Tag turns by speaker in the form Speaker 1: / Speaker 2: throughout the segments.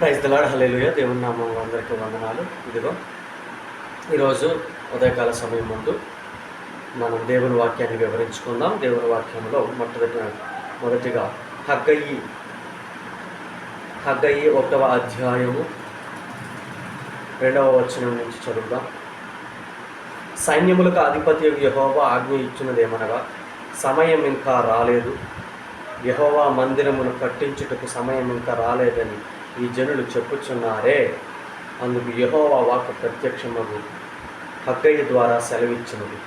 Speaker 1: Praise the Lord hallelujah దేవుని నామం అందరికీ వందనాలు. ఇదిగో ఈరోజు ఉదయకాల సమయం ముందు మనం దేవుని వాక్యాన్ని వివరించుకుందాం. దేవుని వాక్యంలో మొట్టమొదటి మొదటిగా హగ్గయి హగ్గయి ఒకటవ అధ్యాయము రెండవ వచనం నుంచి చదువుదాం. సైన్యములకు అధిపతి యహోవా ఆజ్ఞ ఇచ్చినదేమనగా సమయం ఇంకా రాలేదు. యహోవా మందిరమును కట్టించుటకు సమయం ఇంకా రాలేదని ఈ జనులు చెప్పుచున్నారే. అందుకు యహోవా వాక్ ప్రత్యక్షమగు. హగ్గయ్య ద్వారా సెలవిచ్చినది.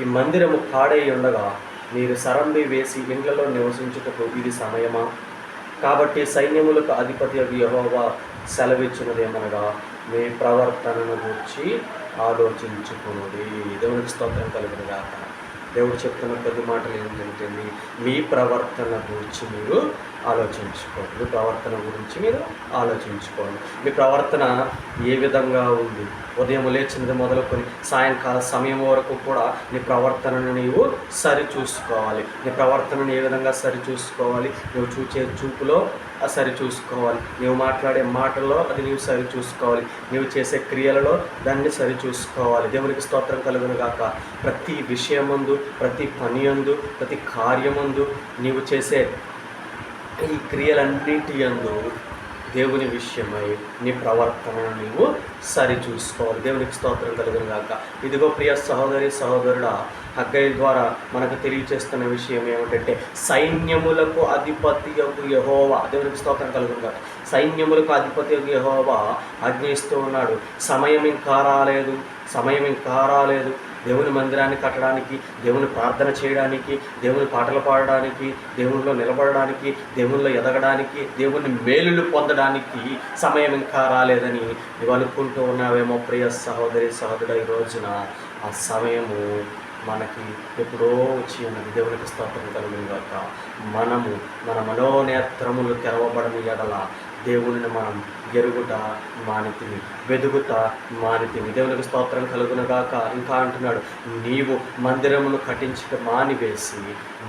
Speaker 1: ఈ మందిరము పాడై ఉండగా మీరు సరంబి వేసి ఇండ్లలో నివసించుటకు ఇది సమయమా? కాబట్టి సైన్యములకు అధిపతి యహోవా సెలవిచ్చినదేమనగా మీ ప్రవర్తనను గురించి ఆలోచించుకున్నది దేవునికి స్తోత్రం కలిగినగా దేవుడు చెప్తున్న కొద్ది మాటలు ఏంటంటే మీ ప్రవర్తన గురించి మీరు ఆలోచించుకోండి. మీ ప్రవర్తన గురించి మీరు ఆలోచించుకోండి. మీ ప్రవర్తన ఏ విధంగా ఉంది? ఉదయం లేచినది మొదలుకొని సాయంకాల సమయం వరకు కూడా నీ ప్రవర్తనను నీవు సరి చూసుకోవాలి నీ ప్రవర్తనను ఏ విధంగా సరి చూసుకోవాలి నువ్వు చూచే చూపులో సరి చూసుకోవాలి నువ్వు మాట్లాడే మాటల్లో అది నీవు సరి చూసుకోవాలి నీవు చేసే క్రియలలో దాన్ని సరి చూసుకోవాలి దేవునికి స్తోత్రం కలుగును గాక ప్రతి విషయమందు ప్రతి పని అందు ప్రతి కార్యమందు నీవు చేసే ఈ క్రియలన్నింటి యందు దేవుని విషయమై నీ ప్రవర్తనను నీవు సరి చూసుకోవాలి దేవునికి స్తోత్రం కలుగును గాక. ఇదిగో ప్రియ సహోదరి సహోదరుడ హగ్గయ్య ద్వారా మనకు తెలియచేస్తున్న విషయం ఏమిటంటే సైన్యములకు అధిపతి యొక్క యహోవా దేవునికి స్తోత్రం కలుగును గాక. సైన్యములకు అధిపతి యొక్క యహోవా ఆజ్ఞయిస్తూ ఉన్నాడు. సమయం ఇంకా రాలేదు సమయం ఇంకా రాలేదు. దేవుని మందిరాన్ని కట్టడానికి దేవుని ప్రార్థన చేయడానికి దేవుని పాటలు పాడడానికి దేవునిలో నిలబడడానికి దేవునిలో ఎదగడానికి దేవుని మేలులు పొందడానికి సమయం ఇంకా రాలేదని నువ్వు అనుకుంటూ ఉన్నావేమో ప్రియ సహోదరి సహోదరు ఈ రోజున ఆ సమయము మనకి ఎప్పుడో వచ్చి ఉన్నది. దేవునికి స్తోత్రం కలుగును మనము మన మనోనేత్రములు తెరవబడని ఎడల దేవుణ్ణి మనం ఎరుగుట మానితిని వెదుగుట మానితిని దేవునికి స్తోత్రం కలుగునగాక. ఇంకా అంటున్నాడు నీవు మందిరమును కట్టించక మానివేసి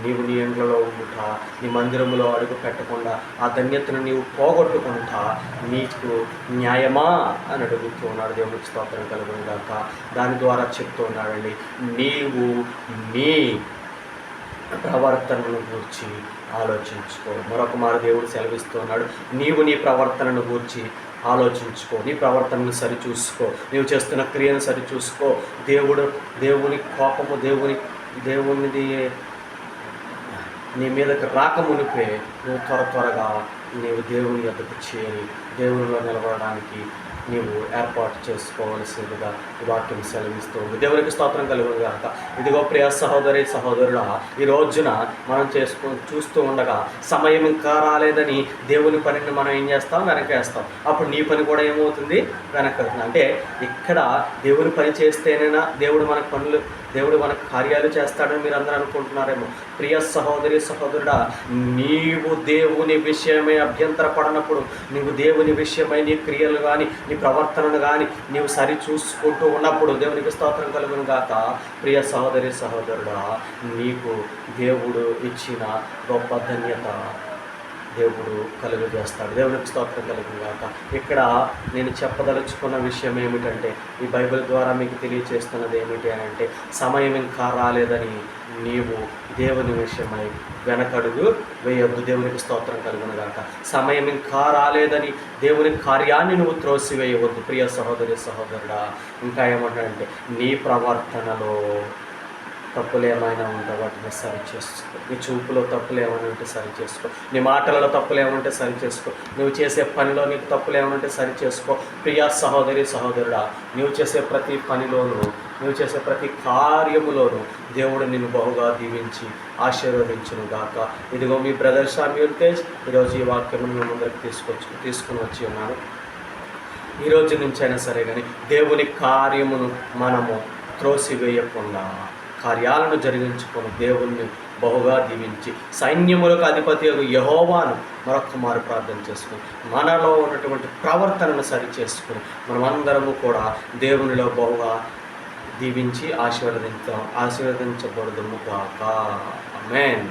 Speaker 1: నీవు నీ ఇండ్లలో ఉండుట నీ మందిరములో అడుగు పెట్టకుండా ఆ ధన్యతను నీవు పోగొట్టుకుంటా నీకు న్యాయమా? అని అడుగుతూ ఉన్నాడు. దేవునికి స్తోత్రం కలుగునగాక. దాని ద్వారా చెప్తూ ఉన్నాడండి నీవు నీ ప్రవర్తనను గూర్చి ఆలోచించుకో. మరొక మారు దేవుడు సెలవిస్తున్నాడు. నీవు నీ ప్రవర్తనను గూర్చి ఆలోచించుకో. నీ ప్రవర్తనను సరిచూసుకో. నీవు చేస్తున్న క్రియను సరిచూసుకో. దేవుడు దేవుని కోపము దేవుని దేవునిది నీ మీదకి రాకమునిపే నువ్వు త్వర త్వరగా నీవు దేవుని యొద్దకు చేరి దేవునిలో నిలబడడానికి నీవు ఏర్పాటు చేసుకోవలసిందిగా వాక్యం సెలవిస్తుంది. దేవునికి స్తోత్రం కలుగుగాక ఇదిగో ప్రియ సహోదరి సహోదరుల ఈ రోజున మనం చేసుకు చూస్తూ ఉండగా సమయం ఇంకా రాలేదని దేవుని పనిని మనం ఏం చేస్తాం? వెనకేస్తాం. అప్పుడు నీ పని కూడా ఏమవుతుంది? వెనక అంటే ఇక్కడ దేవుని పని చేస్తేనేనా దేవుడు మనకు పనులు దేవుడు మనకు కార్యాలు చేస్తాడని మీరు అందరూ అనుకుంటున్నారేమో. ప్రియ సహోదరి సహోదరుడా నీవు దేవుని విషయమై అభ్యంతరపడనప్పుడు నీవు దేవుని విషయమై నీ క్రియలు కానీ నీ ప్రవర్తనను కానీ నీవు సరి చూసుకుంటూ ఉన్నప్పుడు దేవునికి స్తోత్రం కలుగును గాక. ప్రియ సహోదరి సహోదరుడా నీకు దేవుడు ఇచ్చిన గొప్ప ధన్యత. దేవుడు కలుగు చేస్తాడు. దేవునికి స్తోత్రం కలుగు కాక ఇక్కడ నేను చెప్పదలుచుకున్న విషయం ఏమిటంటే ఈ బైబిల్ ద్వారా మీకు తెలియచేస్తున్నది ఏమిటి అని అంటే సమయం ఇంకా రాలేదని నీవు దేవుని విషయమై వెనకడుగు వేయొద్దు. దేవునికి స్తోత్రం కలుగును గాక. సమయం ఇంకా రాలేదని దేవుని కార్యాన్ని నువ్వు త్రోసివేయవద్దు. ప్రియ సహోదరి సహోదరుడా ఇంకా ఏమంటాడంటే నీ ప్రవర్తనలో తప్పులు ఏమైనా ఉంటే వాటిని సరి చేసుకో. నీ చూపులో తప్పులు ఏమైనా ఉంటే సరి చేసుకో. నీ మాటలలో తప్పులు ఏమైనా ఉంటే సరి చేసుకో. నువ్వు చేసే పనిలో నీకు తప్పులు ఏమైనా ఉంటే సరి చేసుకో. ప్రియా సహోదరి సహోదరుడా నువ్వు చేసే ప్రతి పనిలోనూ నువ్వు చేసే ప్రతి కార్యములోనూ దేవుడు నిన్ను బహుగా దీవించి ఆశీర్వదించును గాక ఇదిగో మీ బ్రదర్ షామ్యూల్ తేజ్ ఈరోజు ఈ వాక్యము మీ ముందరికి తీసుకొచ్చి తీసుకుని వచ్చి ఉన్నాను. ఈ రోజు నుంచైనా సరే కానీ దేవుని కార్యమును మనము త్రోసివేయకుండా కార్యాలను జరిగించుకొని దేవుణ్ణి బహుగా దీవించి సైన్యములకు అధిపతి యహోవాను మరొక్క మారు ప్రార్థన చేసుకుని మనలో ఉన్నటువంటి ప్రవర్తనను సరి చేసుకుని మనమందరము కూడా దేవునిలో బహుగా దీవించి ఆశీర్వదించ ఆశీర్వదించబడదుము కాక మేన్